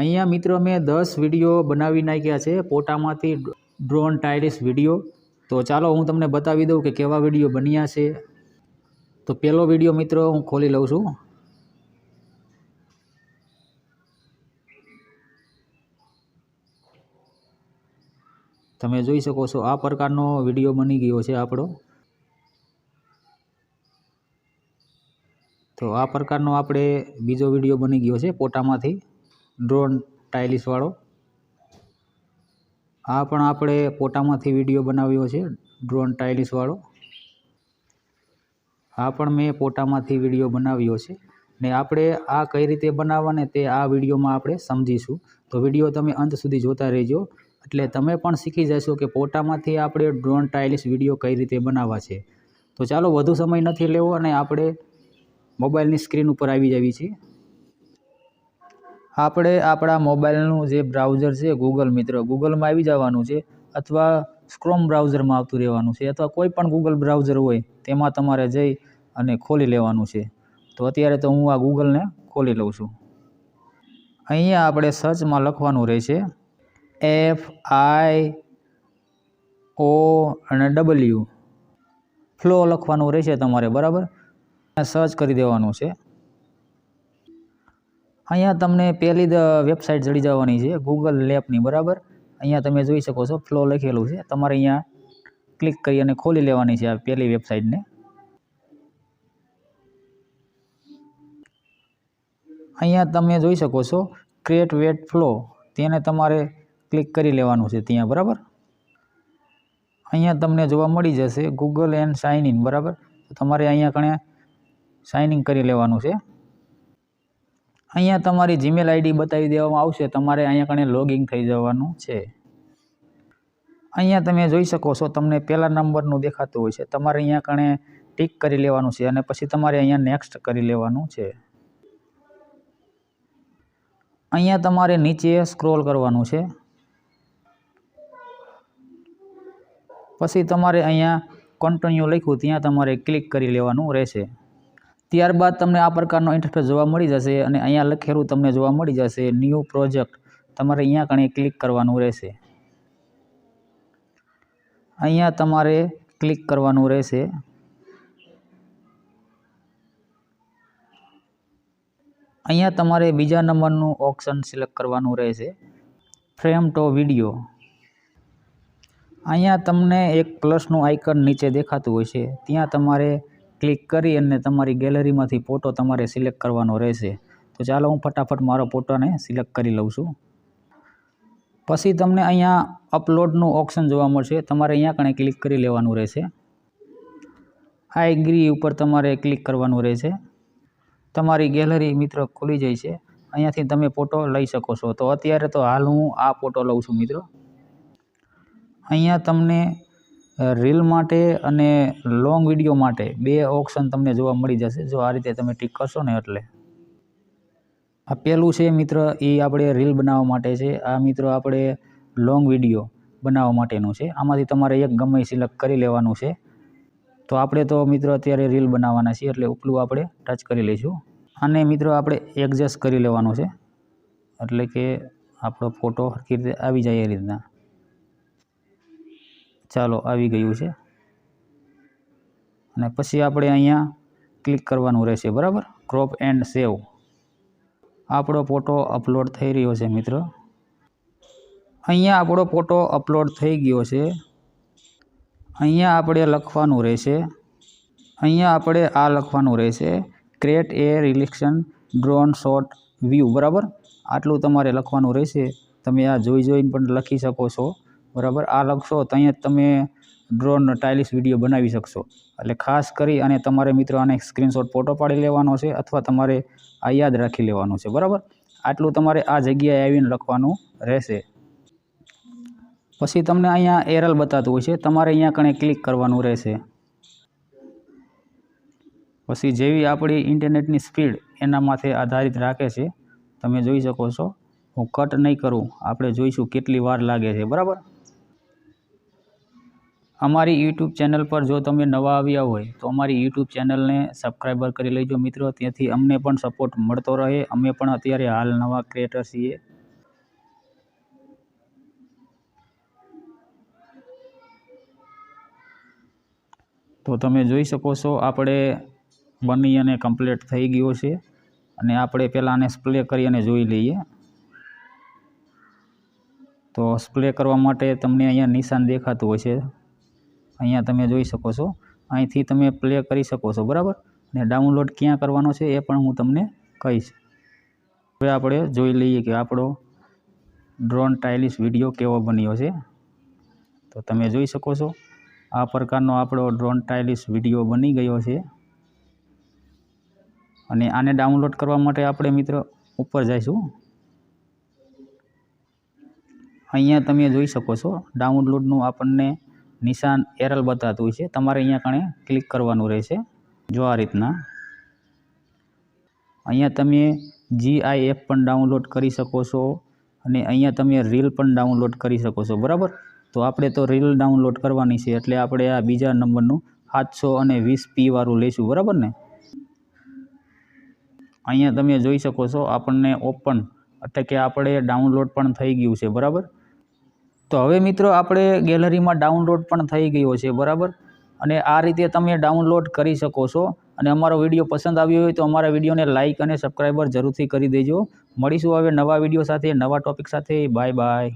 અહીંયા મિત્રો મેં દસ વીડિયો બનાવી નાખ્યા છે. પોટામાંથી ડ્રોન ટાયરિસ વીડિયો. તો ચાલો હું તમને બતાવી દઉં કે કેવા વીડિયો બન્યા છે. તો પહેલો વીડિયો મિત્રો હું ખોલી લઉં છું. તમે જોઈ શકો છો આ પ્રકારનો વીડિયો બની ગયો છે આપણો. તો આ પ્રકારનો આપણે બીજો વીડિયો બની ગયો છે પોટામાંથી. ડ્રોન ટાઇલિસવાળો આ પણ આપણે પોટામાંથી વીડિયો બનાવ્યો છે, ડ્રોન ટાઇલિસવાળો આ પણ મેં પોટામાંથી વીડિયો બનાવ્યો છે. ને આપણે આ કઈ રીતે બનાવવાને તે આ વિડીયોમાં આપણે સમજીશું. તો વીડિયો તમે અંત સુધી જોતા રહેજો. એટલે તમે પણ શીખી જશો કે પોટામાંથી આપણે ડ્રોન ટાઇલિશ વીડિયો કઈ રીતે બનાવવા છે. તો ચાલો, વધુ સમય નથી લેવો અને આપણે મોબાઈલની સ્ક્રીન ઉપર આવી જવી છીએ. આપણે આપણા મોબાઈલનું જે બ્રાઉઝર છે ગૂગલ મિત્ર ગૂગલમાં આવી જવાનું છે અથવા સ્ક્રોમ બ્રાઉઝરમાં આવતું રહેવાનું છે અથવા કોઈ પણ ગૂગલ બ્રાઉઝર હોય, તેમાં તમારે જઈ અને ખોલી લેવાનું છે. તો અત્યારે તો હું આ ગૂગલને ખોલી લઉં છું. અહીંયા આપણે સર્ચમાં લખવાનું રહેશે એફ આઈ ઓ અને ડબલ્યુ ફ્લો લખવાનું રહેશે તમારે, બરાબર? સર્ચ કરી દેવાનું છે. અહીંયા તમને પહેલી જ વેબસાઇટ જડી જવાની છે ગૂગલ લેબની બરાબર? અહીંયા તમે જોઈ શકો છો ફ્લો લખેલું છે. તમારે અહીંયા ક્લિક કરી અને ખોલી લેવાની છે આ પહેલી વેબસાઇટને અહીંયા તમે જોઈ શકો છો ક્રિએટ વેટ ફ્લો તેને તમારે ક્લિક કરી લેવાનું છે ત્યાં, બરાબર? અહીંયા તમને જોવા મળી જશે ગૂગલ એન્ડ સાઇન ઇન બરાબર? તમારે અહીંયા કણે સાઇન ઇન કરી લેવાનું છે. અહીંયા તમારી જીમેલ આઈડી બતાવી દેવામાં આવશે. તમારે અહીંયા કણે લોગિન થઈ જવાનું છે. અહીંયા તમે જોઈ શકો છો, તમને પહેલા નંબરનું દેખાતું હોય છે. તમારે અહીંયા કણે ટીક કરી લેવાનું છે અને પછી તમારે અહીંયા નેક્સ્ટ કરી લેવાનું છે. અહીંયા તમારે નીચે સ્ક્રોલ કરવાનું છે. પછી તમારે અહીંયા કન્ટિન્યુ લખ્યું, ત્યાં તમારે ક્લિક કરી લેવાનું રહેશે. ત્યારબાદ તમને આ પ્રકારનો ઇન્ટરફેસ જોવા મળી જશે અને અહીંયા લખેલું તમને જોવા મળી જશે ન્યૂ પ્રોજેક્ટ તમારે અહીંયા કણે ક્લિક કરવાનું રહેશે. અહીંયા તમારે ક્લિક કરવાનું રહેશે. અહીંયા તમારે બીજા નંબરનું ઓપ્શન સિલેક્ટ કરવાનું રહેશે. ફ્રેમ ટો વીડિયો અહીંયા તમને એક પ્લસનું આઇકન નીચે દેખાતું હોય છે. ત્યાં તમારે ક્લિક કરી અને તમારી ગેલેરીમાંથી ફોટો તમારે સિલેક્ટ કરવાનો રહેશે. તો ચાલો હું ફટાફટ મારો ફોટોને સિલેક્ટ કરી લઉં છું. પછી તમને અહીંયા અપલોડનું ઓપ્શન જોવા મળશે. તમારે અહીંયા કણે ક્લિક કરી લેવાનું રહેશે. આ એગ્રી ઉપર તમારે ક્લિક કરવાનું રહેશે. તમારી ગેલેરી મિત્રો ખુલી જાય છે. અહીંયાથી તમે ફોટો લઈ શકો છો. તો અત્યારે તો હાલ હું આ ફોટો લઉં છું મિત્રો. અહીંયા તમને રીલ માટે અને લોંગ વીડિયો માટે બે ઓપ્શન તમને જોવા મળી જશે. જો આ રીતે તમે ટીક કરશો ને એટલે. આ પહેલું છે મિત્ર, એ આપણે રીલ બનાવવા માટે છે. આ મિત્રો આપણે લોંગ વીડિયો બનાવવા માટેનું છે. આમાંથી તમારે એક ગમે સિલેક્ટ કરી લેવાનું છે. તો આપણે તો મિત્રો અત્યારે રીલ બનાવવાના છીએ એટલે ઉપલું આપણે ટચ કરી લઈશું. અને મિત્રો આપણે એડજસ્ટ કરી લેવાનું છે. એટલે કે આપણો ફોટો સરખી રીતે આવી જાય એ રીતના. ચાલો આવી ગયું છે. અને પછી આપણે અહીંયા ક્લિક કરવાનું રહેશે, બરાબર? ક્રોપ એન્ડ સેવ આપણો ફોટો અપલોડ થઈ રહ્યો છે, મિત્ર. અહીંયા આપણો ફોટો અપલોડ થઈ ગયો છે. અહીંયા આપણે લખવાનું રહેશે, અહીંયા આપણે આ લખવાનું રહેશે create a reflection drone shot view બરાબર? આટલું તમારે લખવાનું રહેશે. તમે આ જોઈ જોઈને પણ લખી શકો છો. બરાબર? આ લખશો તો અહીંયા તમે ડ્રોન ટાઇલિશ વીડિયો બનાવી શકશો. એટલે ખાસ કરી અને તમારે મિત્રો આને સ્ક્રીનશોટ ફોટો પાડી લેવાનો છે અથવા તમારે આ યાદ રાખી લેવાનું છે. બરાબર? આટલું તમારે આ જગ્યાએ આવીને લખવાનું રહેશે. પછી તમને અહીંયા એરલ બતાતું હોય છે. તમારે અહીંયા કણે ક્લિક કરવાનું રહેશે. પછી જેવી આપણી ઇન્ટરનેટની સ્પીડ એના માથે આધારિત રાખે છે, તમે જોઈ શકો છો. હું કટ નહીં કરું. આપણે જોઈશું કેટલી વાર લાગે છે. બરાબર? અમારી યુટ્યુબ ચેનલ પર જો તમે નવા આવ્યા હોય, તો અમારી યુટ્યુબ ચેનલને સબસ્ક્રાઈબર કરી લેજો મિત્રો. ત્યાંથી અમને પણ સપોર્ટ મળતો રહે. અમે પણ અત્યારે હાલ નવા ક્રિએટર છીએ. તો તમે જોઈ શકો છો, આપણે બની અને કમ્પ્લીટ થઈ ગયો છે. અને આપણે પહેલાં આને સ્પ્લે કરી અને જોઈ લઈએ. તો સ્પ્લે કરવા માટે તમને અહીંયા નિશાન દેખાતું હોય છે. અહીંયા તમે જોઈ શકો છો. અહીંથી તમે પ્લે કરી શકો છો, બરાબર? ને ડાઉનલોડ ક્યાં કરવાનો છે એ પણ હું તમને કહીશ. હવે આપણે જોઈ લઈએ કે આપણો ડ્રોન ટાઇલિશ વીડિયો કેવો બન્યો છે. તો તમે જોઈ શકો છો, આ પ્રકારનો આપણો ડ્રોન ટાઇલિશ વીડિયો બની ગયો છે. અને આને ડાઉનલોડ કરવા માટે આપણે મિત્ર ઉપર જઈશું. અહીંયા તમે જોઈ શકો છો ડાઉનલોડનું આપણને નિશાન એરલ બતાવતું હોય છે. તમારે અહીંયા કણે ક્લિક કરવાનું રહેશે. જો આ રીતના. અહીંયા તમે જીઆઈએફ પણ ડાઉનલોડ કરી શકો છો અને અહીંયા તમે રીલ પણ ડાઉનલોડ કરી શકો છો. બરાબર? તો આપણે તો રીલ ડાઉનલોડ કરવાની છે એટલે આપણે આ બીજા નંબરનું સાતસો અને વીસ પી વાળું લઈશું. બરાબર ને? અહીંયા તમે જોઈ શકો છો આપણને ઓપન. એટલે કે આપણે ડાઉનલોડ પણ થઈ ગયું છે. બરાબર? તો હવે મિત્રો આપણે ગેલેરીમાં ડાઉનલોડ પણ થઈ ગયો છે, બરાબર? અને આ રીતે તમે ડાઉનલોડ કરી શકો છો. અને અમારો વીડિયો પસંદ આવ્યો હોય તો અમારા વિડીયોને લાઇક અને સબસ્ક્રાઈબર જરૂરથી કરી દેજો. મળીશું હવે નવા વીડિયો સાથે, નવા ટોપિક સાથે. Bye bye.